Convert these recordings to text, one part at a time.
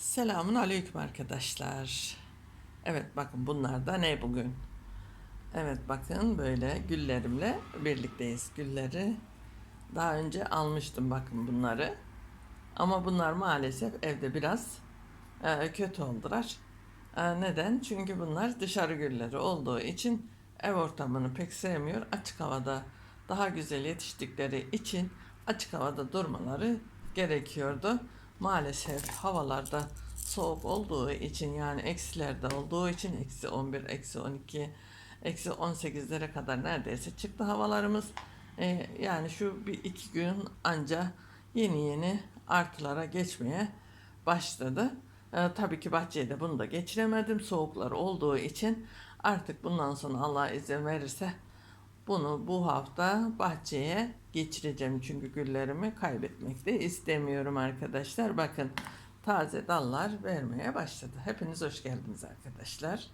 Selamun aleyküm arkadaşlar. Evet bakın bunlar da ne bugün? Evet bakın böyle güllerimle birlikteyiz. Gülleri daha önce almıştım bakın bunları. Ama bunlar maalesef evde biraz e, kötü oldular. E, neden? Çünkü bunlar dışarı gülleri olduğu için ev ortamını pek sevmiyor. Açık havada daha güzel yetiştikleri için açık havada durmaları gerekiyordu. Maalesef havalarda soğuk olduğu için yani eksilerde olduğu için eksi 11, eksi 12, eksi 18'lere kadar neredeyse çıktı havalarımız. E, yani şu bir iki gün anca yeni yeni artılara geçmeye başladı. E, tabii ki bahçeye de bunu da geçiremedim. Soğuklar olduğu için artık bundan sonra Allah izin verirse bunu bu hafta bahçeye geçireceğim. Çünkü güllerimi kaybetmek de istemiyorum arkadaşlar. Bakın taze dallar vermeye başladı. Hepiniz hoş geldiniz arkadaşlar.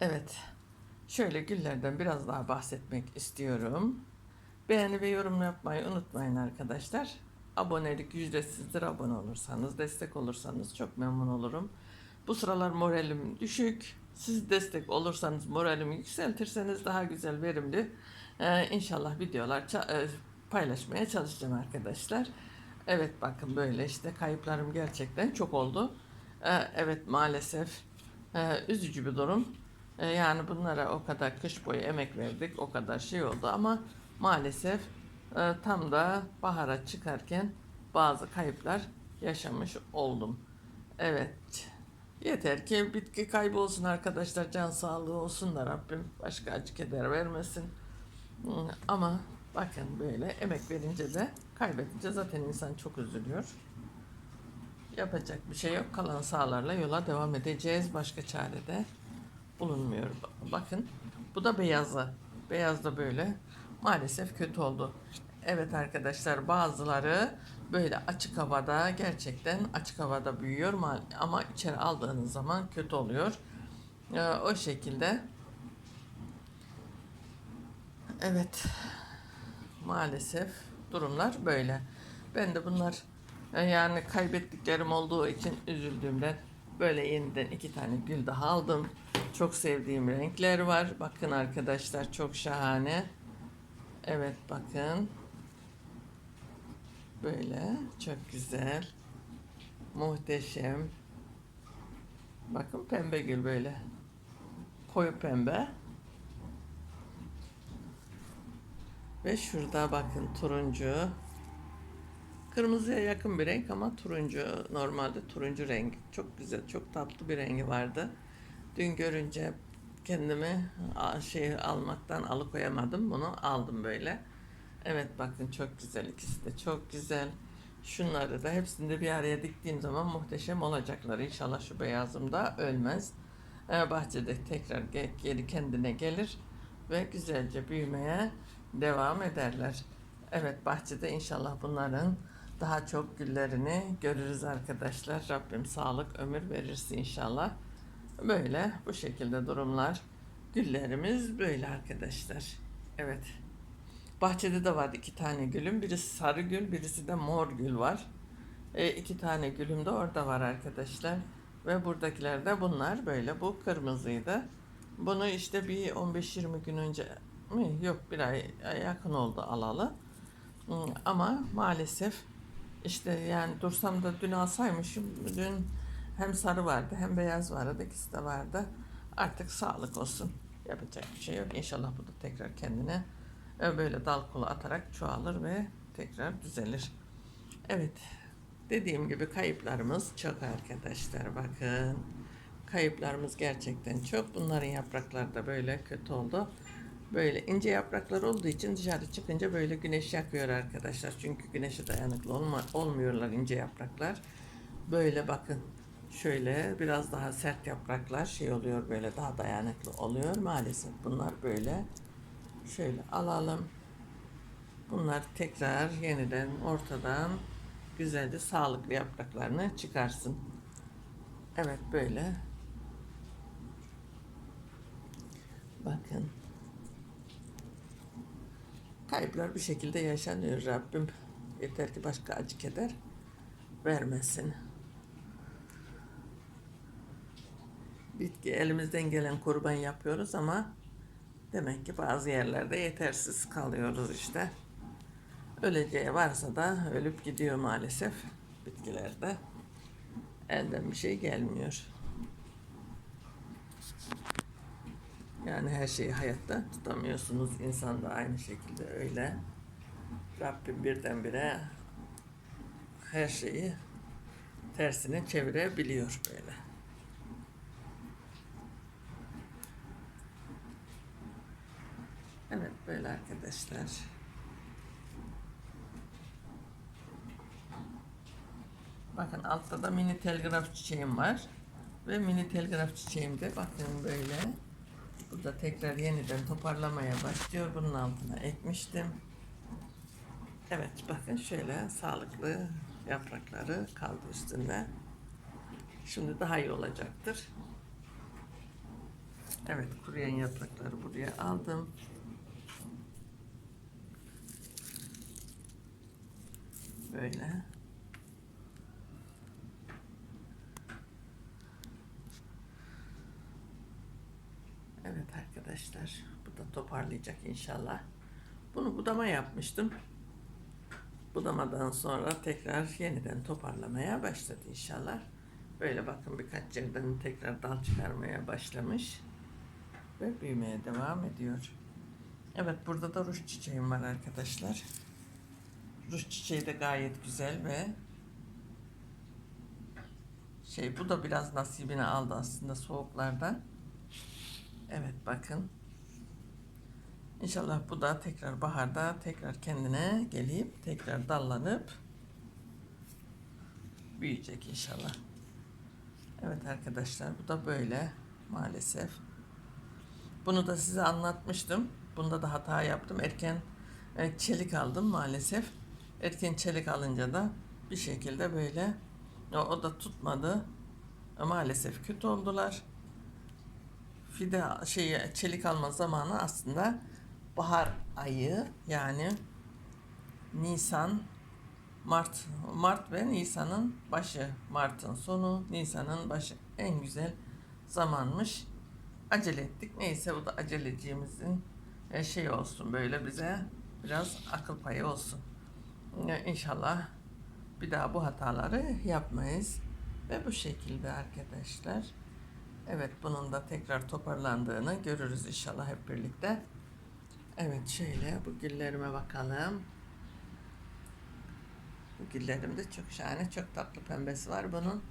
Evet. Şöyle güllerden biraz daha bahsetmek istiyorum. Beğeni ve yorum yapmayı unutmayın arkadaşlar. Abonelik ücretsizdir. Abone olursanız, destek olursanız çok memnun olurum. Bu sıralar moralim düşük. Siz destek olursanız, moralimi yükseltirseniz daha güzel, verimli ee, inşallah videolar ça- e, paylaşmaya çalışacağım arkadaşlar. Evet bakın böyle işte kayıplarım gerçekten çok oldu. Ee, evet maalesef e, üzücü bir durum. E, yani bunlara o kadar kış boyu emek verdik, o kadar şey oldu ama maalesef e, tam da bahara çıkarken bazı kayıplar yaşamış oldum. Evet. Yeter ki bitki kaybı olsun arkadaşlar, can sağlığı olsun da Rabbim başka acı keder vermesin. Ama bakın böyle emek verince de kaybedince zaten insan çok üzülüyor. Yapacak bir şey yok. Kalan sağlarla yola devam edeceğiz. Başka çare de bulunmuyor. Bakın bu da beyazı. Beyaz da böyle maalesef kötü oldu. Evet arkadaşlar bazıları böyle açık havada gerçekten açık havada büyüyor ma- ama içeri aldığınız zaman kötü oluyor. Ee, o şekilde Evet. Maalesef durumlar böyle. Ben de bunlar e, yani kaybettiklerim olduğu için üzüldüğümden böyle yeniden iki tane gül daha aldım. Çok sevdiğim renkler var. Bakın arkadaşlar çok şahane. Evet bakın. Böyle çok güzel. Muhteşem. Bakın pembe gül böyle. Koyu pembe. Ve şurada bakın turuncu. Kırmızıya yakın bir renk ama turuncu. Normalde turuncu renk. Çok güzel, çok tatlı bir rengi vardı. Dün görünce kendimi şey almaktan alıkoyamadım. Bunu aldım böyle. Evet bakın çok güzel ikisi de çok güzel. Şunları da hepsini de bir araya diktiğim zaman muhteşem olacaklar. İnşallah şu beyazım da ölmez. Ee, bahçede tekrar ge- geri kendine gelir ve güzelce büyümeye devam ederler. Evet bahçede inşallah bunların daha çok güllerini görürüz arkadaşlar. Rabbim sağlık ömür verirse inşallah. Böyle bu şekilde durumlar. Güllerimiz böyle arkadaşlar. Evet. Bahçede de vardı iki tane gülüm. Birisi sarı gül, birisi de mor gül var. E, iki tane gülüm de orada var arkadaşlar. Ve buradakiler de bunlar böyle. Bu kırmızıydı. Bunu işte bir 15-20 gün önce mi? Yok bir ay yakın oldu alalı. Ama maalesef işte yani dursam da dün alsaymışım. Dün hem sarı vardı hem beyaz vardı. ikisi de vardı. Artık sağlık olsun. Yapacak bir şey yok. İnşallah bu da tekrar kendine böyle dal kulu atarak çoğalır ve tekrar düzelir. Evet. Dediğim gibi kayıplarımız çok arkadaşlar. Bakın. Kayıplarımız gerçekten çok. Bunların yaprakları da böyle kötü oldu. Böyle ince yapraklar olduğu için dışarı çıkınca böyle güneş yakıyor arkadaşlar. Çünkü güneşe dayanıklı olma, olmuyorlar ince yapraklar. Böyle bakın şöyle biraz daha sert yapraklar şey oluyor böyle daha dayanıklı oluyor. Maalesef bunlar böyle. Şöyle alalım. Bunlar tekrar yeniden ortadan güzelce sağlıklı yapraklarını çıkarsın. Evet böyle. Bakın. Kayıplar bir şekilde yaşanıyor Rabbim. Yeter ki başka acı keder vermesin. Bitki elimizden gelen kurban yapıyoruz ama demek ki bazı yerlerde yetersiz kalıyoruz işte. Öleceği varsa da ölüp gidiyor maalesef bitkilerde. Elden bir şey gelmiyor. Yani her şeyi hayatta tutamıyorsunuz. İnsan da aynı şekilde öyle. Rabbim birdenbire her şeyi tersine çevirebiliyor böyle. Evet böyle arkadaşlar. Bakın altta da mini telgraf çiçeğim var. Ve mini telgraf çiçeğim de bakın böyle. Burada tekrar yeniden toparlamaya başlıyor. Bunun altına ekmiştim. Evet bakın şöyle sağlıklı yaprakları kaldı üstünde. Şimdi daha iyi olacaktır. Evet kuruyan yaprakları buraya aldım. Böyle. Evet arkadaşlar bu da toparlayacak inşallah. Bunu budama yapmıştım. Budamadan sonra tekrar yeniden toparlamaya başladı inşallah. Böyle bakın birkaç yerden tekrar dal çıkarmaya başlamış. Ve büyümeye devam ediyor. Evet burada da ruj çiçeğim var arkadaşlar. Ruj çiçeği de gayet güzel ve şey bu da biraz nasibini aldı aslında soğuklardan. Evet bakın. İnşallah bu da tekrar baharda tekrar kendine gelip tekrar dallanıp büyüyecek inşallah. Evet arkadaşlar bu da böyle maalesef. Bunu da size anlatmıştım. Bunda da hata yaptım. Erken çelik aldım maalesef. Erken çelik alınca da bir şekilde böyle o, o da tutmadı. E, maalesef kötü oldular. Fide şeyi çelik alma zamanı aslında bahar ayı yani Nisan Mart Mart ve Nisan'ın başı. Mart'ın sonu Nisan'ın başı. En güzel zamanmış. Acele ettik. Neyse bu da aceleciğimizin e, şey olsun böyle bize biraz akıl payı olsun İnşallah bir daha bu hataları yapmayız ve bu şekilde arkadaşlar evet bunun da tekrar toparlandığını görürüz inşallah hep birlikte. Evet şöyle bu güllerime bakalım. Bu güllerimde çok şahane, çok tatlı pembesi var bunun.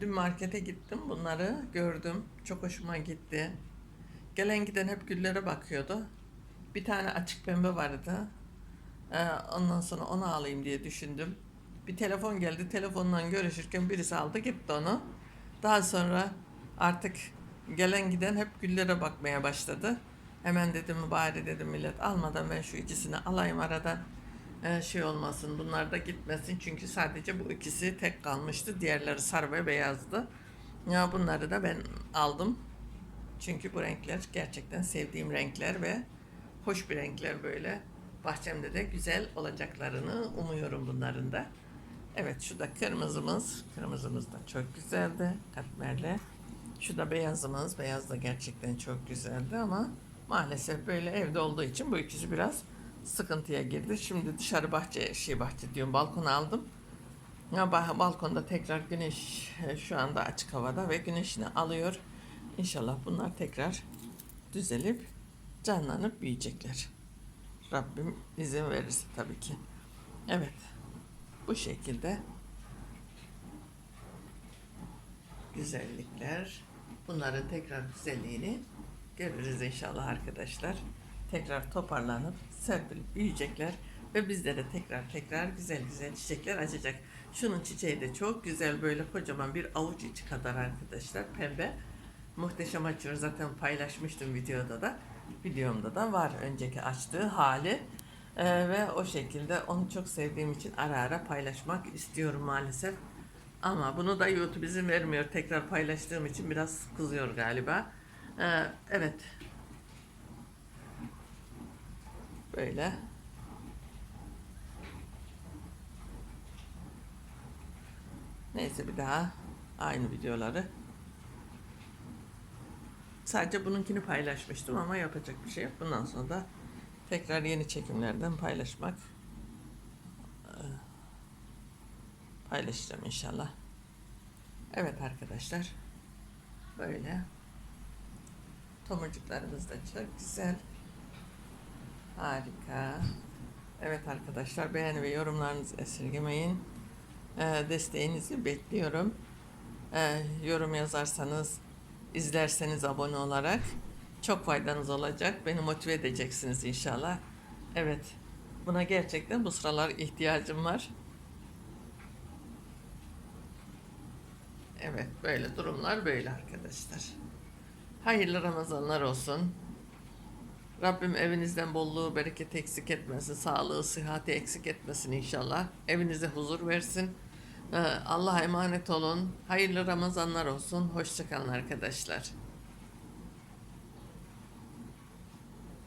Dün markete gittim, bunları gördüm. Çok hoşuma gitti. Gelen giden hep güllere bakıyordu. Bir tane açık pembe vardı. Ondan sonra onu alayım diye düşündüm. Bir telefon geldi. Telefondan görüşürken birisi aldı gitti onu. Daha sonra artık gelen giden hep güllere bakmaya başladı. Hemen dedim bari dedim millet almadan ben şu ikisini alayım aradan Ee, şey olmasın bunlar da gitmesin çünkü sadece bu ikisi tek kalmıştı diğerleri sarı ve beyazdı ya bunları da ben aldım çünkü bu renkler gerçekten sevdiğim renkler ve hoş bir renkler böyle bahçemde de güzel olacaklarını umuyorum bunların da evet şu da kırmızımız kırmızımız da çok güzeldi katmerli şu da beyazımız beyaz da gerçekten çok güzeldi ama maalesef böyle evde olduğu için bu ikisi biraz sıkıntıya girdi. Şimdi dışarı bahçe, şey bahçe diyorum balkona aldım. Ya ba- balkonda tekrar güneş e, şu anda açık havada ve güneşini alıyor. İnşallah bunlar tekrar düzelip canlanıp büyüyecekler. Rabbim izin verirse tabii ki. Evet. Bu şekilde güzellikler. Bunların tekrar güzelliğini görürüz inşallah arkadaşlar. Tekrar toparlanıp serpilip büyüyecekler ve bizlere tekrar tekrar güzel güzel çiçekler açacak. Şunun çiçeği de çok güzel böyle kocaman bir avuç içi kadar arkadaşlar pembe. Muhteşem açıyor zaten paylaşmıştım videoda da. Videomda da var önceki açtığı hali. Ee, ve o şekilde onu çok sevdiğim için ara ara paylaşmak istiyorum maalesef. Ama bunu da YouTube izin vermiyor tekrar paylaştığım için biraz kızıyor galiba. Ee, evet. Böyle. Neyse bir daha aynı videoları. Sadece bununkini paylaşmıştım ama yapacak bir şey yok. Bundan sonra da tekrar yeni çekimlerden paylaşmak eee, paylaşacağım inşallah. Evet arkadaşlar. Böyle. Tomurcuklarımız da çok güzel. Harika. Evet arkadaşlar beğeni ve yorumlarınızı esirgemeyin. Ee, desteğinizi bekliyorum. Ee, yorum yazarsanız, izlerseniz abone olarak çok faydanız olacak. Beni motive edeceksiniz inşallah. Evet. Buna gerçekten bu sıralar ihtiyacım var. Evet, böyle durumlar böyle arkadaşlar. Hayırlı Ramazanlar olsun. Rabbim evinizden bolluğu, bereket eksik etmesin, sağlığı, sıhhati eksik etmesin inşallah. Evinize huzur versin. Ee, Allah'a emanet olun. Hayırlı Ramazanlar olsun. Hoşçakalın arkadaşlar.